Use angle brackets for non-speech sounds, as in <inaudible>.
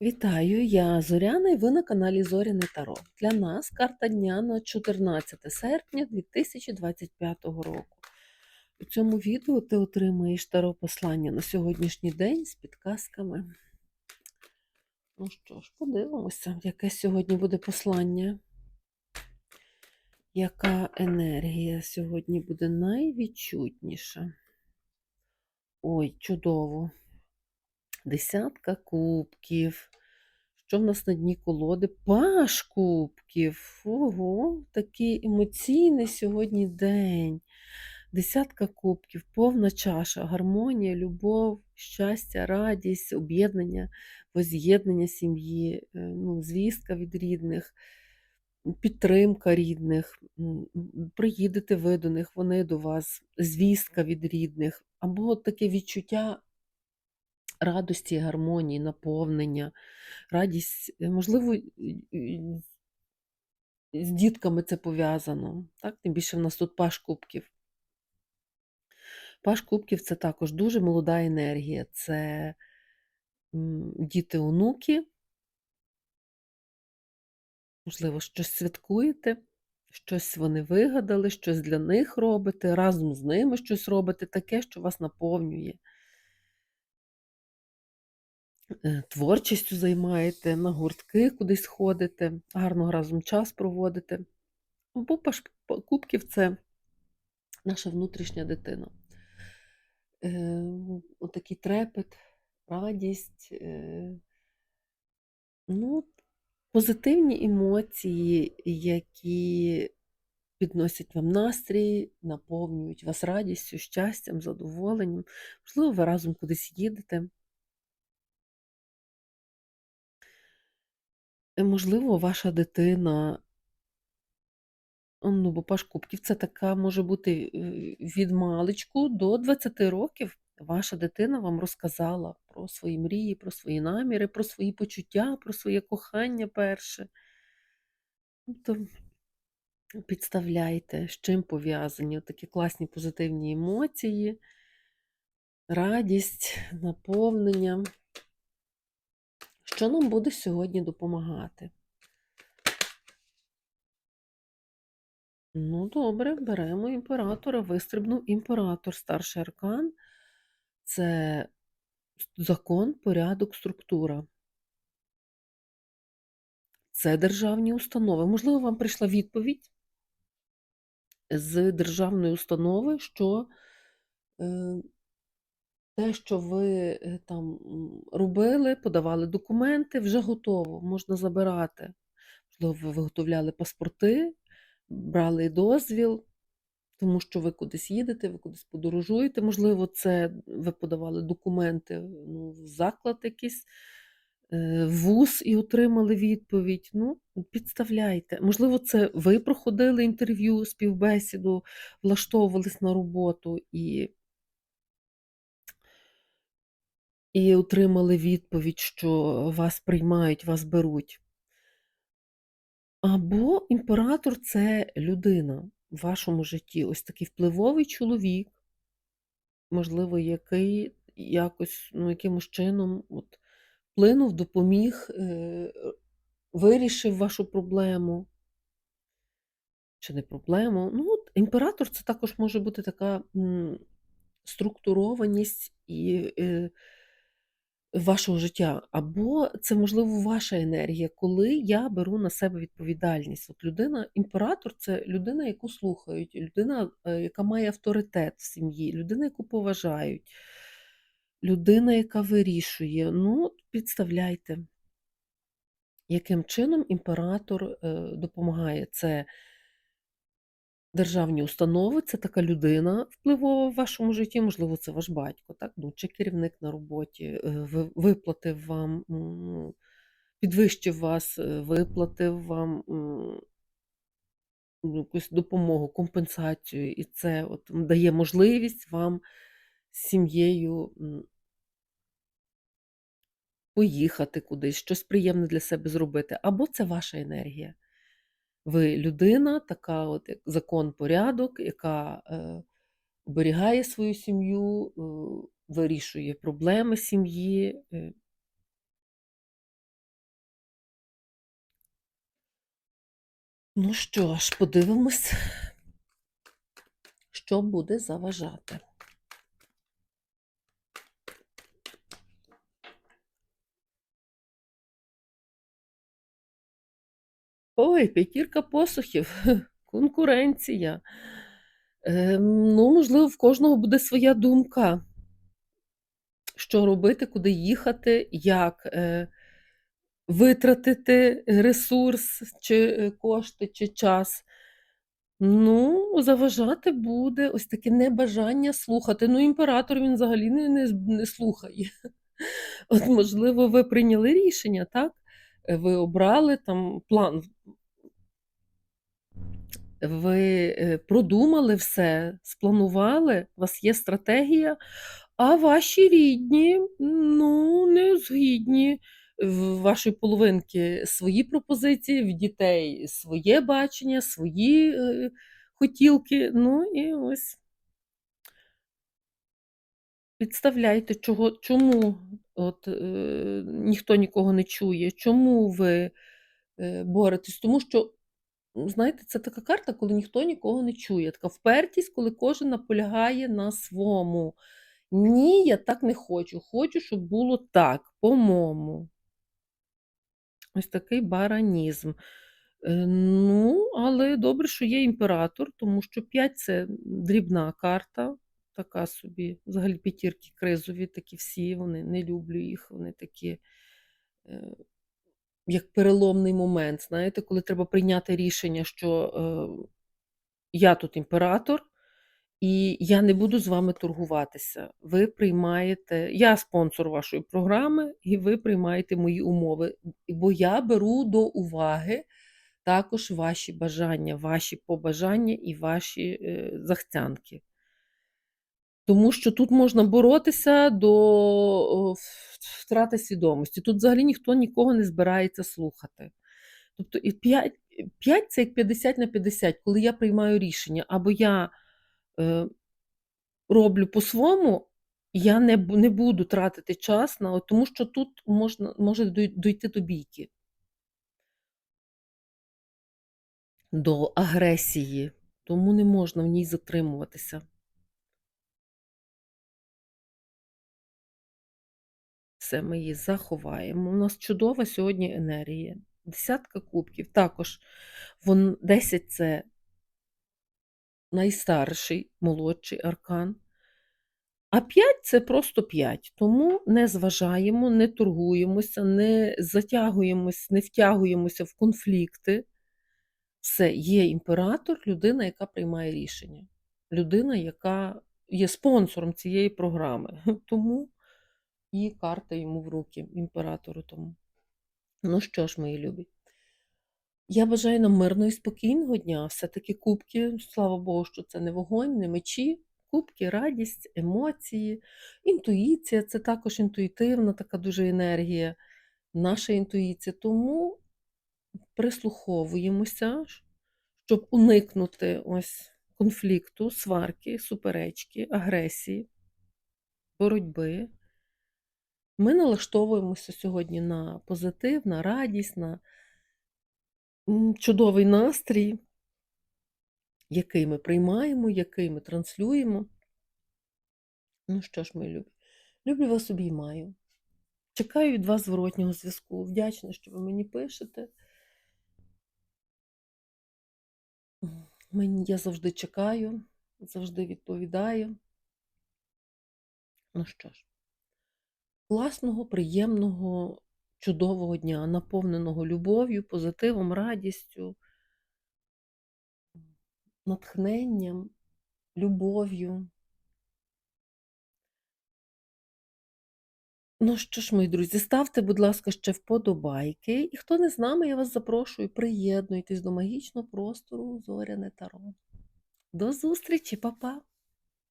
Вітаю, я Зоряна і ви на каналі Зоряне Таро. Для нас карта дня на 14 серпня 2025 року. У цьому відео ти отримаєш таро послання на сьогоднішній день з підказками. Ну що ж, подивимося, яке сьогодні буде послання. Яка енергія сьогодні буде найвідчутніша? Ой, чудово! Десятка кубків. Що в нас на дні колоди? Паш кубків. Ого, такий емоційний сьогодні день. Десятка кубків, повна чаша, гармонія, любов, щастя, радість, об'єднання, воз'єднання сім'ї, е, ну, звістка від рідних, підтримка рідних. Приїдете ви до них, вони до вас, звістка від рідних, або таке відчуття радості, гармонії, наповнення, радість, е, можливо, з дітками це пов'язано. Так? Тим більше в нас тут паш кубків. Паш кубків це також дуже молода енергія. Це діти-онуки, можливо, щось святкуєте, щось вони вигадали, щось для них робите, разом з ними щось робите, таке, що вас наповнює. Е, Творчістю займаєте, на гуртки кудись ходите, гарно разом час проводите. Бо кубків це наша внутрішня дитина. Е, Отакий трепет, радість, е, ну, позитивні емоції, які підносять вам настрій, наповнюють вас радістю, щастям, задоволенням. Можливо, ви разом кудись їдете. Можливо, ваша дитина Ну, бо паш це така може бути е, від маличку до 20 років. Ваша дитина вам розказала про свої мрії, про свої наміри, про свої почуття, про своє кохання перше. Тобто підставляйте, з чим пов'язані такі класні позитивні емоції, радість, наповнення. Що нам буде сьогодні допомагати? Ну, добре, беремо імператора, вистрибнув імператор, старший аркан. Це закон, порядок, структура. Це державні установи. Можливо, вам прийшла відповідь з державної установи, що е, те, що ви е, там робили, подавали документи, вже готово, можна забирати. Можливо, ви виготовляли паспорти, брали дозвіл, тому що ви кудись їдете, ви кудись подорожуєте. Можливо, це ви подавали документи ну, в заклад якийсь, е, вуз і отримали відповідь. Ну, підставляйте. Можливо, це ви проходили інтерв'ю, співбесіду, влаштовувались на роботу і, і отримали відповідь, що вас приймають, вас беруть. Або імператор це людина в вашому житті, ось такий впливовий чоловік, можливо, який якось, ну, якимось чином от, вплинув, допоміг, е, вирішив вашу проблему. Чи не проблему? Ну, от імператор це також може бути така м, структурованість і е, вашого життя. Або це, можливо, ваша енергія, коли я беру на себе відповідальність. От людина, імператор це людина, яку слухають, людина, е, яка має авторитет в сім'ї, людина, яку поважають, людина, яка вирішує. Ну, підставляйте, яким чином імператор е, допомагає. Це державні установи, це така людина впливова в вашому житті, можливо, це ваш батько, так? Ну, чи керівник на роботі, е, виплатив вам, підвищив вас, е, виплатив вам ну, якусь допомогу, компенсацію, і це от дає можливість вам з сім'єю поїхати кудись, щось приємне для себе зробити, або це ваша енергія. Ви людина, така от як закон порядок, яка е, оберігає свою сім'ю, е, вирішує проблеми сім'ї. Е. Ну що ж, подивимось, що буде заважати. Ой, п'ятірка посухів, <laughs> конкуренція. Ем, ну, можливо, в кожного буде своя думка, що робити, куди їхати, як е, витратити ресурс, чи е, кошти, чи час. Ну, заважати буде ось таке небажання слухати. Ну, імператор він взагалі не, не, не слухає. <laughs> От, можливо, ви прийняли рішення, так? Е, Ви обрали там план, ви е, продумали все, спланували, у вас є стратегія, а ваші рідні, ну, не згідні. В вашої половинки свої пропозиції, в дітей своє бачення, свої е, хотілки. Ну і ось підставляйте, чого, чому от, е, ніхто нікого не чує, чому ви е, боретесь? Тому що знаєте, це така карта, коли ніхто нікого не чує. Така впертість, коли кожен наполягає на свому. Ні, я так не хочу. Хочу, щоб було так, по-моєму. Ось такий баранізм. Е, Ну, але добре, що є імператор, тому що 5 це дрібна карта, така собі. Взагалі п'ятірки кризові, такі всі, вони не люблю їх, вони такі. Як переломний момент, знаєте, коли треба прийняти рішення, що е, я тут імператор, і я не буду з вами торгуватися. Ви приймаєте, я спонсор вашої програми, і ви приймаєте мої умови. Бо я беру до уваги також ваші бажання, ваші побажання і ваші е, захцянки. Тому що тут можна боротися до втрати свідомості. Тут взагалі ніхто нікого не збирається слухати. Тобто і 5, 5 це як 50 на 50, коли я приймаю рішення, або я е, роблю по-своєму, я не, не буду тратити час на тому, що тут можна, може дой- дойти до бійки, до агресії, тому не можна в ній затримуватися. Все, ми її заховаємо. У нас чудова сьогодні енергія. Десятка кубків. Також вон, 10 це найстарший, молодший аркан. А 5 це просто 5. Тому не зважаємо, не торгуємося, не затягуємось, не втягуємося в конфлікти. Все, є імператор, людина, яка приймає рішення. Людина, яка є спонсором цієї програми. <laughs> Тому і карта йому в руки, імператору тому. Ну що ж, мої любі, я бажаю нам мирного і спокійного дня. Все-таки кубки, слава Богу, що це не вогонь, не мечі. Кубки, радість, емоції, інтуїція це також інтуїтивна така дуже енергія, наша інтуїція. Тому прислуховуємося, щоб уникнути ось конфлікту, сварки, суперечки, агресії, боротьби. Ми налаштовуємося сьогодні на позитив, на радість, на чудовий настрій, який ми приймаємо, який ми транслюємо. Ну що ж, мої любі, люблю вас обіймаю. Чекаю від вас зворотнього зв'язку. Вдячна, що ви мені пишете. Мені, я завжди чекаю, завжди відповідаю. Ну що ж, класного, приємного, чудового дня, наповненого любов'ю, позитивом, радістю, натхненням, любов'ю. Ну що ж, мої друзі, ставте, будь ласка, ще вподобайки. І хто не з нами, я вас запрошую, приєднуйтесь до магічного простору Зоряне Таро. До зустрічі, па-па!